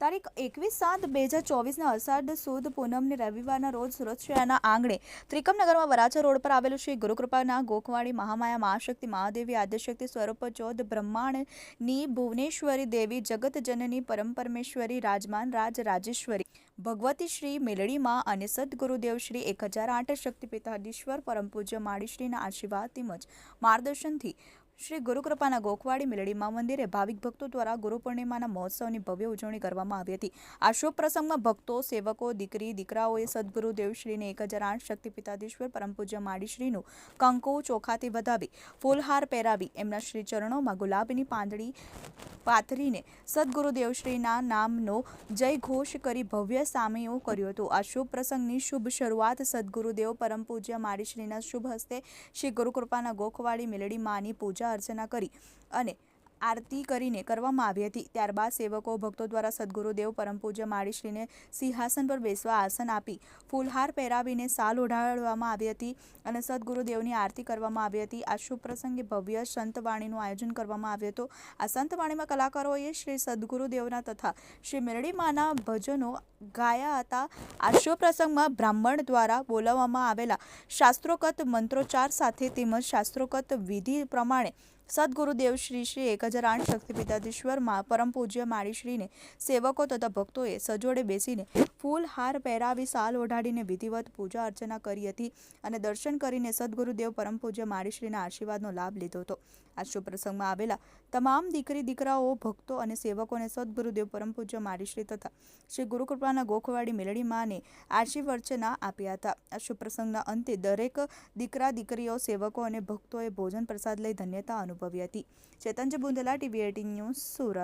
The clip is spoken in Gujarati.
તારીખ એકવીસ સાત બે હજાર ચોવીસના અષાઢ સુદ પૂનમને રવિવારના રોજ સુરત શહેરના આંગણે ત્રિકમનગરમાં વરાછા રોડ પર આવેલું શ્રી ગુરુકૃપાના ગોખવાડી મહામાયા મહાશક્તિ મહાદેવી આદ્યશક્તિ સ્વરૂપ ચૌદ બ્રહ્માંડની ભુવનેશ્વરી દેવી જગત જનની પરમ પરમેશ્વરી રાજમાન રાજ રાજેશ્વરી. ભગવતી શ્રી મેલડીમાં અને સદગુરુદેવ શ્રી એક હજાર આઠ શક્તિપિતાધીશ્વર પરમ પૂજ્ય માળીશ્રીના આશીર્વાદ તેમજ માર્ગદર્શનથી શ્રી ગુરુકૃપાના ગોખવાડી મેલડીમાં મંદિરે ભાવિક ભક્તો દ્વારા ગુરુ પૂર્ણિમાના મહોત્સવની ભવ્ય ઉજવણી કરવામાં આવી હતી. આ શુભ પ્રસંગમાં ભક્તો, સેવકો, દીકરી, દીકરાઓએ સદગુરુ, દેવશ્રીને એક હજાર આઠ શક્તિપિતાધીશ્વર પરમ પૂજ્ય માડીશ્રીનું કંકુ ચોખાથી વધાવી, ફૂલહાર પહેરાવી, એમના શ્રી ચરણોમાં ગુલાબની પાંદડી પાથરીને સદગુરુ, દેવશ્રીના નામનો જય ઘોષ કરી ભવ્ય સામયો કર્યો હતો. આ શુભ પ્રસંગની શુભ શરૂઆત સદગુરુદેવ પરમ પૂજ્ય માડીશ્રીના શુભ હસ્તે શ્રી ગુરુકૃપાના ગોખવાડી મેલડી માની પૂજા અર્ચના કરી અને આરતી કરીને કરવામાં આવી હતી. ત્યારબાદ સેવકો, ભક્તો દ્વારા સદગુરુદેવ પરમ પૂજ્ય માળીશ્રીને સિંહાસન પર બેસવા આસન આપી, ફૂલહાર પહેરાવીને સાલ ઓઢાડવામાં આવી હતી અને સદગુરુદેવની આરતી કરવામાં આવી હતી. આ શુભ પ્રસંગે ભવ્ય સંતવાણીનું આયોજન કરવામાં આવ્યું હતું. આ સંતવાણીમાં કલાકારોએ શ્રી સદગુરુદેવના તથા શ્રી મેરડીમાના ભજનો ગાયા હતા. આ પ્રસંગમાં બ્રાહ્મણ દ્વારા બોલાવવામાં આવેલા શાસ્ત્રોક્ત મંત્રોચ્ચાર સાથે તેમજ શાસ્ત્રોક્ત વિધિ પ્રમાણે સદગુરુદેવ શ્રી શ્રી એક હજાર આઠ શક્તિપિતાધીશ્વરમાં પરમ પૂજ્ય માળીશ્રીને સેવકો તથા ભક્તોએ સજોડે બેસીને ફૂલ હાર પહેરાવી સાલ ઓઢાડીને વિધિવત પૂજા અર્ચના કરી હતી અને દર્શન કરીને સદગુરુદેવ પરમ પૂજ્ય માળીશ્રીના આશીર્વાદનો લાભ લીધો હતો. આ શુભ પ્રસંગમાં આવેલા તમામ દીકરી, દીકરાઓ, ભક્તો અને સેવકોને સદગુરુદેવ પરમ પૂજ્ય માળીશ્રી તથા શ્રી ગુરુકૃપાના ગોખવાડી મેલડી માને આશીર્વચના આપ્યા હતા. આ શુભ પ્રસંગના અંતે દરેક દીકરા, દીકરીઓ, સેવકો અને ભક્તોએ ભોજન પ્રસાદ લઈ ધન્યતા અનુભવી હતી. Chetanji Bundela, TV eighteen news Surat.